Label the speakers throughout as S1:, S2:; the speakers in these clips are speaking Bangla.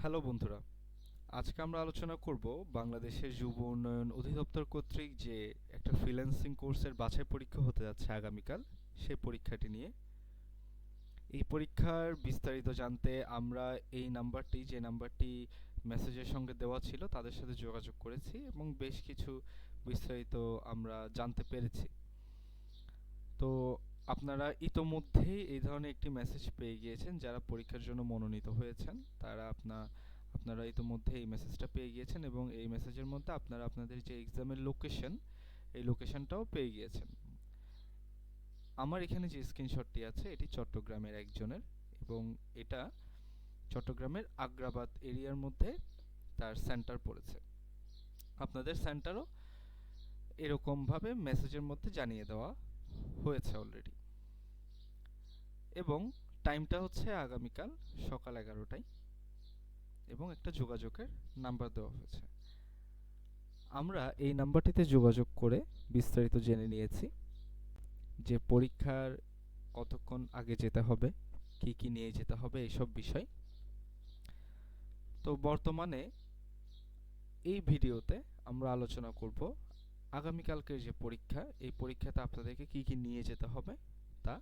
S1: হ্যালো বন্ধুরা, আজকে আমরা আলোচনা করব বাংলাদেশের যুব উন্নয়ন অধিদপ্তর কর্তৃক যে একটা ফ্রিল্যান্সিং কোর্সের বাছাই পরীক্ষা হতে যাচ্ছে আগামীকাল সেই পরীক্ষাটি নিয়ে। এই পরীক্ষার বিস্তারিত জানতে আমরা এই নাম্বারটি, যে নাম্বারটি মেসেজের সঙ্গে দেওয়া ছিল, তাদের সাথে যোগাযোগ করেছি এবং বেশ কিছু বিস্তারিত আমরা জানতে পেরেছি। তো আপনারা ইতোমধ্যেই এই ধরনের একটি মেসেজ পেয়ে গিয়েছেন যারা পরীক্ষার জন্য মনোনীত হয়েছেন। তারা আপনা, আপনারা ইতোমধ্যে এই মেসেজটা পেয়ে গিয়েছেন এবং এই মেসেজের মধ্যে আপনারা আপনাদের যে এক্সামের লোকেশন এই লোকেশনটাও পেয়ে গিয়েছেন। আমার এখানে যে স্ক্রিনশটটি আছে, এটি চট্টগ্রামের একজনের এবং এটা চট্টগ্রামের আগ্রাবাদ এরিয়ার মধ্যে তার সেন্টার পড়েছে। আপনাদের সেন্টারও এরকমভাবে মেসেজের মধ্যে জানিয়ে দেওয়া হয়েছে অলরেডি এবং টাইমটা হচ্ছে আগামীকাল সকাল এগারোটায় এবং একটা যোগাযোগের নাম্বার দেওয়া হয়েছে। আমরা এই নাম্বারটিতে যোগাযোগ করে বিস্তারিত জেনে নিয়েছি যে পরীক্ষার কতক্ষণ আগে যেতে হবে, কি কি নিয়ে যেতে হবে এইসব বিষয়। তো বর্তমানে এই ভিডিওতে আমরা আলোচনা করব আগামীকালকের যে পরীক্ষা, এই পরীক্ষাতে আপনাদেরকে কি কি নিয়ে যেতে হবে তা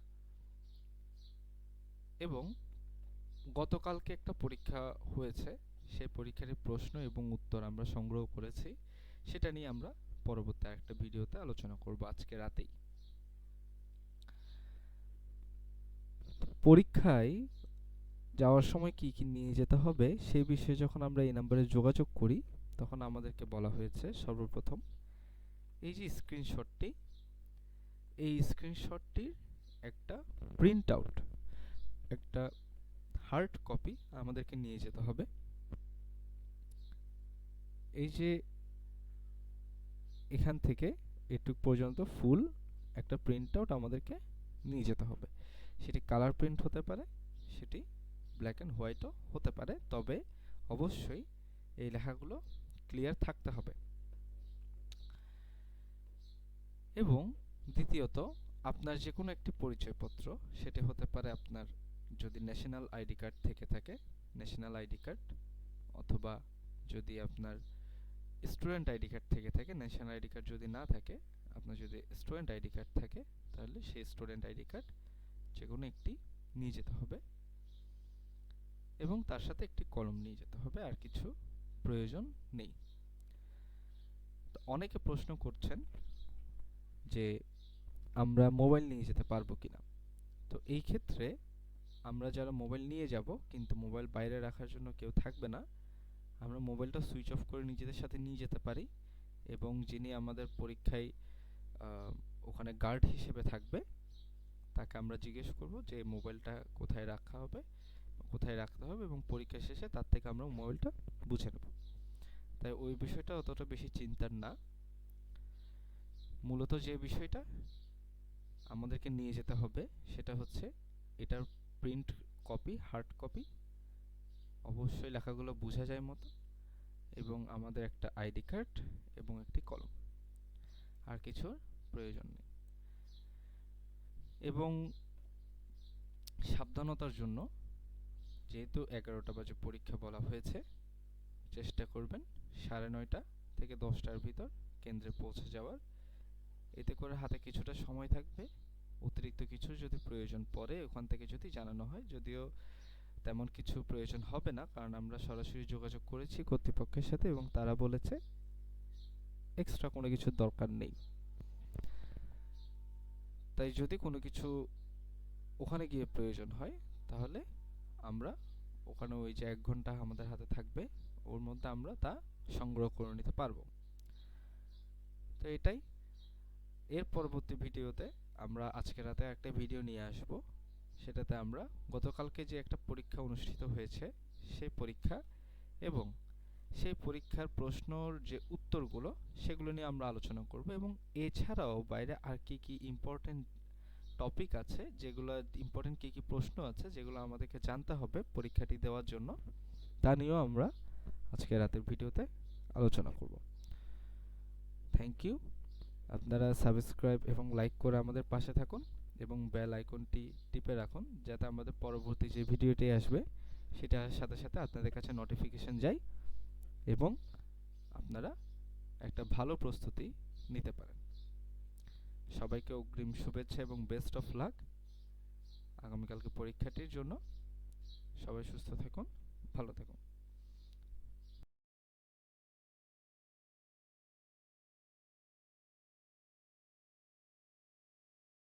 S1: এবং গতকালকে একটা পরীক্ষা হয়েছে। সেই পরীক্ষার প্রশ্ন এবং উত্তর আমরা সংগ্রহ করেছি। সেটা নিয়ে আমরা পরবর্তী একটা ভিডিওতে আলোচনা করব আজকে রাতেই। পরীক্ষায় যাওয়ার সময় কি কি নিয়ে যেতে হবে সেই বিষয়ে যখন আমরা এই নাম্বারে যোগাযোগ করি, তখন আমাদেরকে বলা হয়েছে সর্বপ্রথম এই যে স্ক্রিনশটটি এই স্ক্রিনশটটির একটা প্রিন্ট আউট একটা হার্ড কপি আমাদেরকে নিয়ে যেতে হবে। এই যে এখান থেকে এটুক পর্যন্ত ফুল একটা প্রিন্ট আউট আমাদেরকে নিয়ে যেতে হবে। সেটি কালার প্রিন্ট হতে পারে, সেটি ব্ল্যাক অ্যান্ড হোয়াইটও হতে পারে, তবে অবশ্যই এই লেখাগুলো ক্লিয়ার থাকতে হবে। এবং দ্বিতীয়ত, আপনার যে কোনো একটি পরিচয়পত্র, সেটি হতে পারে আপনার যদি ন্যাশনাল আইডি কার্ড থেকে থাকে ন্যাশনাল আইডি কার্ড অথবা যদি আপনার স্টুডেন্ট আইডি কার্ড থেকে থাকে ন্যাশনাল আইডি কার্ড যদি না থাকে, আপনার যদি স্টুডেন্ট আইডি কার্ড থাকে, তাহলে সেই স্টুডেন্ট আইডি কার্ড যে কোনো একটি নিয়ে যেতে হবে এবং তার সাথে একটি কলম নিয়ে যেতে হবে, আর কিছু প্রয়োজন নেই। অনেকে প্রশ্ন করছেন যে আমরা মোবাইল নিয়ে যেতে পারব কিনা। তো এই ক্ষেত্রে আমরা যারা মোবাইল নিয়ে যাব, কিন্তু মোবাইল বাইরে রাখার জন্য কেউ থাকবে না, আমরা মোবাইলটা সুইচ অফ করে নিজেদের সাথে নিয়ে যেতে পারি এবং যিনি আমাদের পরীক্ষায় ওখানে গার্ড হিসেবে থাকবে, তাকে আমরা জিজ্ঞেস করব যে মোবাইলটা কোথায় রাখা হবে, কোথায় রাখতে হবে এবং পরীক্ষা শেষে তার থেকে আমরা মোবাইলটা বুঝে নেব। তাই ওই বিষয়টা অতটা বেশি চিন্তার না। মূলত যে বিষয়টা আমাদেরকে নিয়ে যেতে হবে, সেটা হচ্ছে এটার প্রিন্ট কপি হার্ড কপি অবশ্যই লেখাগুলো বোঝা যায় মতো, এবং আমাদের একটা আইডি কার্ড এবং একটি কলম, আর কিছুর প্রয়োজন নেই। এবং সাবধানতার জন্য যেহেতু এগারোটা বাজে পরীক্ষা বলা হয়েছে, চেষ্টা করবেন সাড়ে নয়টা থেকে দশটার ভিতর কেন্দ্রে পৌঁছে যাওয়ার। এতে করে হাতে কিছুটা সময় থাকবে। অতিরিক্ত কিছু যদি প্রয়োজন পড়ে, ওখান থেকে যদি জানানো হয়, যদিও তেমন কিছু প্রয়োজন হবে না, কারণ আমরা সরাসরি যোগাযোগ করেছি কর্তৃপক্ষের সাথে এবং তারা বলেছে এক্সট্রা কোনো কিছুর দরকার নেই। তাই যদি কোনো কিছু ওখানে গিয়ে প্রয়োজন হয়, তাহলে আমরা ওখানে ওই যে এক ঘণ্টা আমাদের হাতে থাকবে, ওর মধ্যে আমরা তা সংগ্রহ করে নিতে পারব। তো এটাই। এর পরবর্তী ভিডিওতে আমরা আজকে রাতে একটা ভিডিও নিয়ে আসব। সেটাতে আমরা গতকালকে যে একটা পরীক্ষা অনুষ্ঠিত হয়েছে, সেই পরীক্ষা এবং সেই পরীক্ষার প্রশ্নর যে উত্তরগুলো, সেগুলো নিয়ে আমরা আলোচনা করব এবং এছাড়াও বাইরে আর কি কি ইম্পর্টেন্ট টপিক আছে, যেগুলো ইম্পর্টেন্ট কী কী প্রশ্ন আছে, যেগুলো আমাদেরকে জানতে হবে পরীক্ষাটি দেওয়ার জন্য, তা নিয়েও আমরা আজকে রাতের ভিডিওতে আলোচনা করব। থ্যাংক ইউ আপনারা সাবস্ক্রাইব এবং লাইক করে আমাদের পাশে থাকুন এবং বেল আইকনটি টিপে রাখুন যাতে আমাদের পরবর্তী যে ভিডিওটি আসবে, সেটার সাথে সাথে আপনাদের কাছে নোটিফিকেশন যায় এবং আপনারা একটা ভালো প্রস্তুতি নিতে পারেন। সবাইকে অগ্রিম শুভেচ্ছা এবং বেস্ট অফ লাক আগামীকালকে পরীক্ষাটির জন্য সবাই সুস্থ থাকুন, ভালো থাকুন।